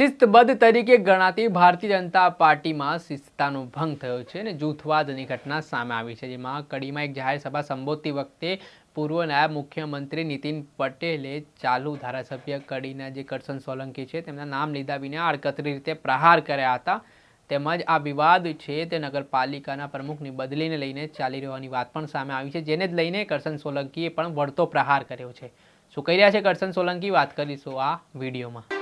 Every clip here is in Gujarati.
શિસ્તબદ્ધ તરીકે ગણાતી ભારતીય જનતા પાર્ટીમાં શિસ્તતાનો ભંગ થયો છે અને જૂથવાદની ઘટના સામે આવી છે, જેમાં કડીમાં એક જાહેર સભા સંબોધતી વખતે પૂર્વ નાયબ મુખ્યમંત્રી નીતિન પટેલે ચાલુ ધારાસભ્ય કડીના જે કરશન સોલંકી છે, તેમના નામ લીધા વિના આડકતરી રીતે પ્રહાર કર્યા હતા. તેમજ આ વિવાદ છે તે નગરપાલિકાના પ્રમુખની બદલીને લઈને ચાલી રહેવાની વાત પણ સામે આવી છે, જેને જ લઈને કરશન સોલંકીએ પણ વળતો પ્રહાર કર્યો છે. શું કહી રહ્યા છે કરશન સોલંકી? વાત કરીશું આ વિડીયોમાં.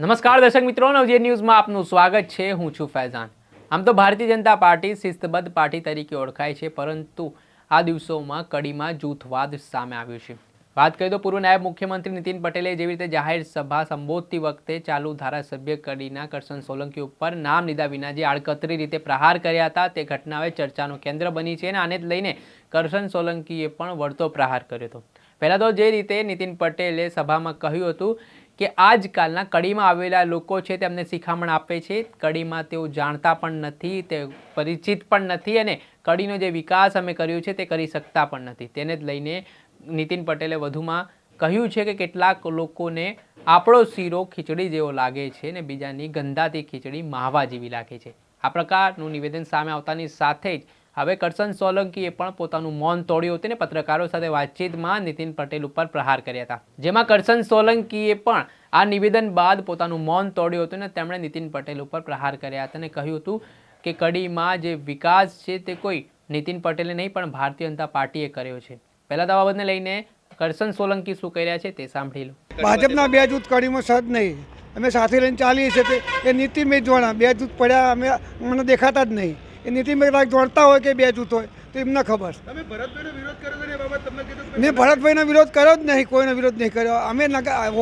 નમસ્કાર દર્શક મિત્રો નવજે ન્યૂઝમાં આપનું સ્વાગત છે. હું છું ફૈઝાન. આમ તો ભારતીય જનતા પાર્ટી શિસ્તબદ્ધ પાર્ટી તરીકે ઓળખાય છે, પરંતુ આ દિવસોમાં કડીમાં જૂથવાદ સામે આવ્યું છે. વાત કરીએ તો પૂર્વ નાયબ મુખ્યમંત્રી નીતિન પટેલે જેવી રીતે જાહેર સભા સંબોધતી વખતે ચાલુ ધારાસભ્ય કડીના કરશન સોલંકી ઉપર નામ લીધા વિના જે આડકતરી રીતે પ્રહાર કર્યા હતા, તે ઘટના હવે ચર્ચાનું કેન્દ્ર બની છે અને આને જ લઈને કરશન સોલંકીએ પણ વળતો પ્રહાર કર્યો હતો. પહેલાં તો જે રીતે નીતિન પટેલે સભામાં કહ્યું હતું કે આજકાલના કડીમાં આવેલા લોકો છે તેમને શિખામણ આપે છે. કડીમાં તેઓ જાણતા પણ નથી, તે પરિચિત પણ નથી અને કડીનો જે વિકાસ અમે કર્યો છે તે કરી શકતા પણ નથી. તેને જ લઈને નીતિન પટેલે વધુમાં કહ્યું છે કે કેટલાક લોકોને આપણો શીરો ખીચડી જેવો લાગે છે ને બીજાની ગંધાતી ખીચડી માવા જેવી લાગે છે. આ પ્રકારનું નિવેદન સામે આવતાની સાથે જ હવે કરસન સોલંકીએ પણ પોતાનું મૌન તોડ્યું હતું ને પત્રકારો સાથે વાતચીતમાં નીતિન પટેલ ઉપર પ્રહાર કર્યા હતા. જેમાં કરસન સોલંકીએ પણ આ નિવેદન બાદ પોતાનું મૌન તોડ્યું હતું ને તેમણે નીતિન પટેલ ઉપર પ્રહાર કર્યા હતા અને કહ્યું હતું કે કડીમાં જે વિકાસ છે તે કોઈ નીતિન પટેલે નહીં, પણ ભારતીય જનતા પાર્ટીએ કર્યો છે. પહેલાં તો બાબતને લઈને કરશન સોલંકી શું કહી રહ્યા છે તે સાંભળી લો. ભાજપના બે જૂથ કડીમાં સદ નહીં. અમે સાથે લઈને ચાલીએ છીએ તે એ નીતિમેં જોણા બે જૂથ પડ્યા, અમે મને દેખાતા જ નહીં. એ નીતિનભાઈ ભાઈ દોડતા હોય કે બે જૂથ હોય તો એમને ખબર. મેં ભરતભાઈનો વિરોધ કર્યો જ નહીં કોઈનો વિરોધ નહીં કર્યો. અમે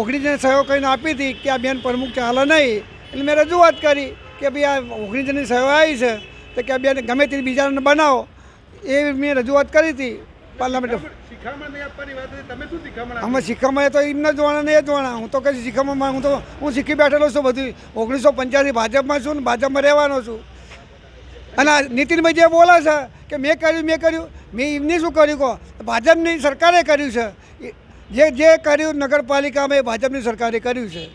ઓગણીસને સહયોગ કરીને આપી હતી કે આ બેન પ્રમુખ ચાલે નહીં. એટલે મેં રજૂઆત કરી કે ભાઈ આ ઓગણીસની સહયોગ આવી છે તો કે આ બેન ગમે તે બીજાને બનાવો. એ મેં રજૂઆત કરી હતી પાર્લામેન્ટ. અમે શિખામણ શીખવામાં તો એમને જોવાના નહીં એ જોવાના. હું તો કઈ શીખવામાં હું તો હું શીખી બેઠેલો છું બધું ઓગણીસો પંચ્યાસી ભાજપમાં છું ને ભાજપમાં રહેવાનો છું. અને આ નીતિનભાઈ જે બોલે છે કે મેં કર્યું મેં કર્યું મેં એમને શું કર્યું કહો? ભાજપની સરકારે કર્યું છે. એ- જે જે કર્યું નગરપાલિકામાં એ ભાજપની સરકારે કર્યું છે.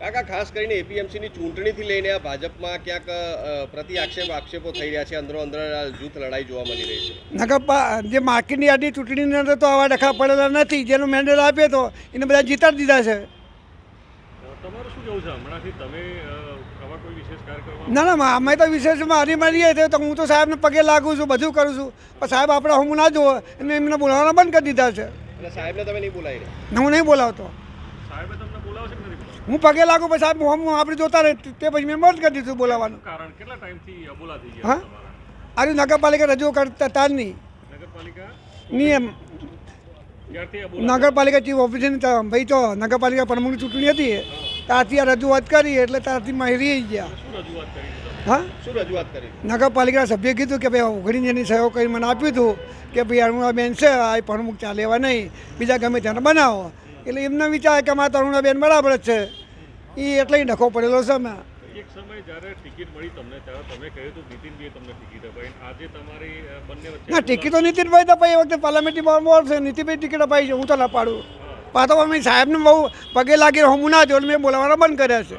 કાકા ખાસ કરીને એપીએમસીની ચૂંટણીથી લઈને આ ભાજપમાં ક્યાંક પ્રતિ આક્ષેપ આક્ષેપો થઈ રહ્યા છે. અંદરો અંદર આ જૂથ લડાઈ જોવા મળી રહી છે. નગરપા જે માર્કેટની યાદી ચૂંટણીની અંદર તો આવા ડખા પડેલા નથી. જેનો મેન્ડેટ આપ્યો હતો એને બધા જીતાડી દીધા છે. તમારું શું કહેવું છે? હમણાંથી તમે અ, આવા કોઈ વિશેષ કાર્ય કરવા ના ના અમે તો વિશેષમાં હારી મારીએ તો હું તો સાહેબને પગે લાગુ છું બધું કરું છું. પણ સાહેબ આપણે હું ના જુઓ અને એમને બોલાવવાના બંધ કરી દીધા છે. નહીં હું નહીં બોલાવતો. સાહેબે તમને બોલાવશે કે નથી બોલાવશે હું પગે લાગુ પછી સાહેબ હું આપણે જોતા રહે તે પછી મેં બંધ કરી દીધું બોલાવવાનું. કારણ કેટલા ટાઈમથી અબોલા થઈ હા? આજે નગરપાલિકા રજૂ કરતા તાર નહીં. નિયમ એમ. નગરપાલિકા ચીફ ઓફિસરની ભાઈ તો નગરપાલિકા પ્રમુખની ચૂંટણી હતી ત્યારથી આ રજૂઆત કરી એટલે ત્યાંથી માં રહી ગયા? હા? શું રજૂઆત કરી નગરપાલિકાના સભ્ય કીધું કે ભાઈ ઓગણીસ જણની સહયો કરી મને આપ્યું હતું કે ભાઈ અરુણાબેન છે આ પ્રમુખ ચાલે એવા નહીં. બીજા ગમે ત્યાં બનાવો. એટલે એમને વિચાર કે મારા અરુણાબેન બરાબર જ છે. એ એટલે નખો પડેલો છે મેં એક સમય જ્યારે ટિકિટ મળી તમને ત્યારે તમે કહ્યું હતું નીતિનભાઈએ તમને ટિકિટ અપાઈ. આજે તમારી બંને ના ટિકિટ તો નીતિનભાઈ તો એ વખતે પાર્લામેન્ટની બોર્ડ છે. નીતિનભાઈ ટિકિટ અપાઈ છે હું તો ના પાડું. પાછો અમે સાહેબને બહુ પગે લાગી હું ના જોડે મેં બોલાવવાના બંધ કર્યા છે.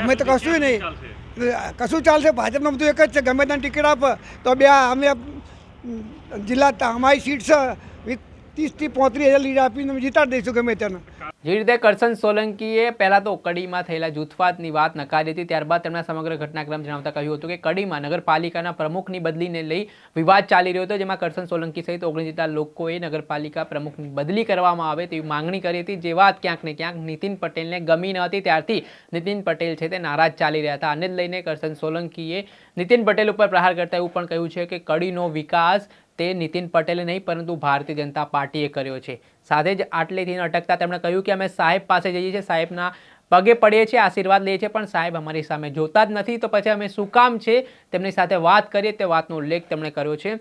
અમે તો કશું નહીં. કશું ચાલશે? ભાજપનું બધું એક જ છે ગમે ત્યાં ટિકિટ આપ તો બે અમે જિલ્લા અમારી સીટ છે ત્રીસથી પોત્રીસ હજાર લીડ આપીને જીતાડી દઈશું ગમે તેને. જે રીતે કરસન સોલંકીએ પહેલાં તો કડીમાં થયેલા જૂથવાદની વાત નકારી હતી, ત્યારબાદ તેમના સમગ્ર ઘટનાક્રમ જણાવતા કહ્યું હતું કે કડીમાં નગરપાલિકાના પ્રમુખની બદલીને લઈ વિવાદ ચાલી રહ્યો હતો, જેમાં કરશન સોલંકી સહિત ઓગણીસ જેટલા લોકોએ નગરપાલિકા પ્રમુખની બદલી કરવામાં આવે તેવી માંગણી કરી હતી. જે વાત ક્યાંક ને ક્યાંક નીતિન પટેલને ગમી ન હતી, ત્યારથી નીતિન પટેલ છે તે નારાજ ચાલી રહ્યા હતા. આને જ લઈને કરશન સોલંકીએ નીતિન પટેલ ઉપર પ્રહાર કરતા એવું પણ કહ્યું છે કે કડીનો વિકાસ તે નીતિન પટેલે નહીં, પરંતુ ભારતીય જનતા પાર્ટીએ કર્યો છે. સાથે જ આટલેથી અટકતા તેમણે કહ્યું કે અમે સાહેબ પાસે જઈએ છીએ, સાહેબના પગે પડીએ છીએ, આશીર્વાદ લઈએ છીએ, પણ સાહેબ અમારી સામે જોતા જ નથી. તો પછી અમે શું કામ છે? તેમની સાથે વાત કરીએ તે વાતનો ઉલ્લેખ તેમણે કર્યો છે.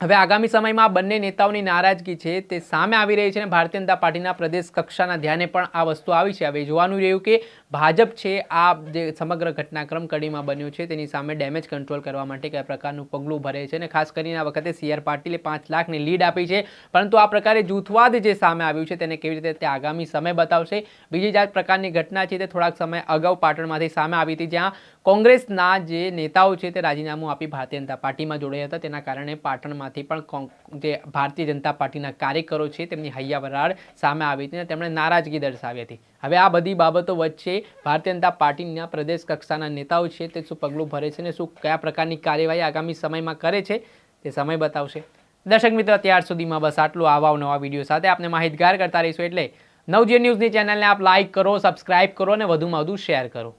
હવે આગામી સમયમાં આ બંને નેતાઓની નારાજગી છે તે સામે આવી રહી છે અને ભારતીય જનતા પાર્ટીના પ્રદેશ કક્ષાના ધ્યાને પણ આ વસ્તુ આવી છે. હવે જોવાનું રહ્યું કે ભાજપ છે, આ જે સમગ્ર ઘટનાક્રમ કડીમાં બન્યો છે, તેની સામે ડેમેજ કંટ્રોલ કરવા માટે કયા પ્રકારનું પગલું ભરે છે અને ખાસ કરીને આ વખતે સી આર પાટીલે પાંચ લાખની લીડ આપી છે. પરંતુ આ પ્રકારે જૂથવાદ જે સામે આવ્યું છે, તેને કેવી રીતે તે આગામી સમય બતાવશે? બીજી જાત પ્રકારની ઘટના છે, તે થોડાક સમય અગાઉ પાટણમાંથી સામે આવી હતી, જ્યાં કોંગ્રેસના જે નેતાઓ છે, તે રાજીનામું આપી ભારતીય જનતા પાર્ટીમાં જોડાયા હતા. તેના કારણે પાટણમાંથી પણ જે ભારતીય જનતા પાર્ટીના કાર્યકરો છે, તેમની હૈયાવરાળ સામે આવી હતી અને તેમણે નારાજગી દર્શાવી હતી. હવે આ બધી બાબતો વચ્ચે ભારતીય જનતા પાર્ટીના પ્રદેશ કક્ષાના નેતાઓ છે તે શું પગલું ભરે છે અને શું કયા પ્રકારની કાર્યવાહી આગામી સમયમાં કરે છે તે સમય બતાવશે. દર્શક મિત્રો, ત્યાર સુધીમાં બસ આટલું. આવા નવા વીડિયો સાથે આપને માહિતગાર કરતા રહીશું એટલે નવજીવન ન્યૂઝની ચેનલને આપ લાઇક કરો સબસ્ક્રાઇબ કરો અને વધુમાં વધુ શેર કરો.